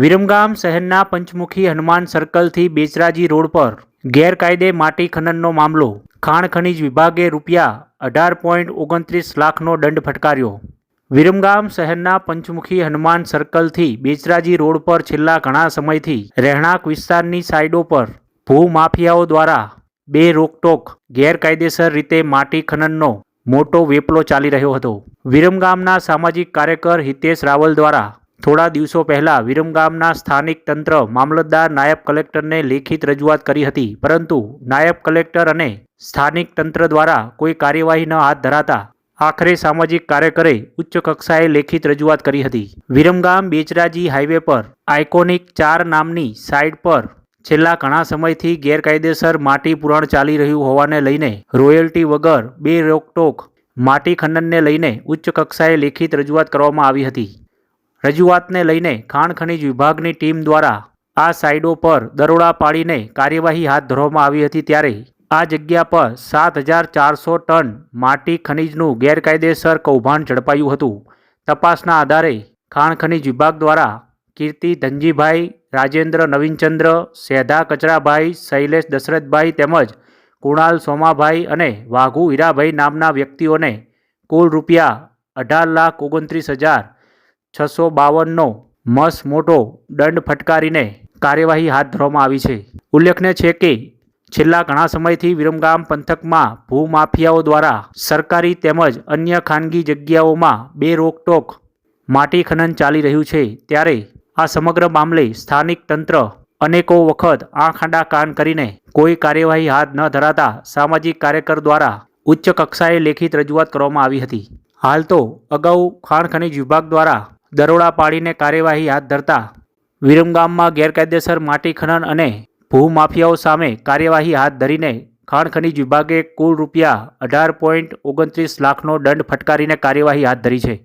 વિરમગામ શહેરના પંચમુખી હનુમાન સર્કલથી બેચરાજી રોડ પર ગેરકાયદે માટી ખનનનો મામલો. ખાણ ખનીજ વિભાગે રૂપિયા અઢાર પોઈન્ટ ઓગણત્રીસ લાખનો દંડ ફટકાર્યો. વિરમગામ શહેરના પંચમુખી હનુમાન સર્કલથી બેચરાજી રોડ પર છેલ્લા ઘણા સમયથી રહેણાંક વિસ્તારની સાઇડો પર ભૂમાફિયાઓ દ્વારા બે રોકટોક ગેરકાયદેસર રીતે માટી ખનનનો મોટો વેપલો ચાલી રહ્યો હતો. વિરમગામના સામાજિક કાર્યકર હિતેશ રાવલ દ્વારા થોડા દિવસો પહેલાં વિરમગામના સ્થાનિક તંત્ર મામલતદાર નાયબ કલેક્ટરને લેખિત રજૂઆત કરી હતી. પરંતુ નાયબ કલેક્ટર અને સ્થાનિક તંત્ર દ્વારા કોઈ કાર્યવાહી ન હાથ ધરાતા આખરે સામાજિક કાર્યકરે ઉચ્ચ કક્ષાએ લેખિત રજૂઆત કરી હતી. વિરમગામ બેચરાજી હાઈવે પર આઇકોનિક ચાર નામની સાઇટ પર છેલ્લા ઘણા સમયથી ગેરકાયદેસર માટી પુરાણ ચાલી રહ્યું હોવાને લઈને રોયલ્ટી વગર બે રોકટોક માટી ખનનને લઈને ઉચ્ચ કક્ષાએ લેખિત રજૂઆત કરવામાં આવી હતી. રજૂઆતને લઈને ખાણ ખનીજ વિભાગની ટીમ દ્વારા આ સાઇડો પર દરોડા પાડીને કાર્યવાહી હાથ ધરવામાં આવી હતી ત્યારે આ જગ્યા પર સાત હજાર ચારસો ટન માટી ખનીજનું ગેરકાયદેસર કૌભાંડ ઝડપાયું હતું. તપાસના આધારે ખાણ ખનીજ વિભાગ દ્વારા કીર્તિ ધનજીભાઈ, રાજેન્દ્ર નવીનચંદ્ર, સેધા કચરાભાઈ, શૈલેષ દશરથભાઈ તેમજ કુણાલ સોમાભાઈ અને વાઘુ હીરાભાઈ નામના વ્યક્તિઓને કુલ રૂપિયા અઢાર લાખ ઓગણત્રીસ હજાર છસો બાવનનો મસ મોટો દંડ ફટકારીને કાર્યવાહી હાથ ધરવામાં આવી છે. ઉલ્લેખનીય છે કે, છેલ્લા ઘણા સમયથી વિરમગામ પંથકમાં ભૂમાફિયાઓ દ્વારા સરકારી તેમજ અન્ય ખાનગી જગ્યાઓમાં બે રોકટોક માટી ખનન ચાલી રહ્યું છે. ત્યારે આ સમગ્ર મામલે સ્થાનિક તંત્ર અનેકો વખત આંખ કાન કરીને કોઈ કાર્યવાહી હાથ ન ધરાતા સામાજિક કાર્યકર દ્વારા ઉચ્ચ કક્ષાએ લેખિત રજૂઆત કરવામાં આવી હતી. હાલ તો અગાઉ ખાણ ખનીજ વિભાગ દ્વારા દરોડા પાડીને કાર્યવાહી હાથ ધરતા વિરમગામમાં ગેરકાયદેસર માટી ખનન અને ભૂમાફિયાઓ સામે કાર્યવાહી હાથ ધરીને ખાણ ખનીજ વિભાગે કુલ રૂપિયા અઢાર પોઈન્ટ ઓગણત્રીસ લાખનો દંડ ફટકારીને કાર્યવાહી હાથ ધરી છે.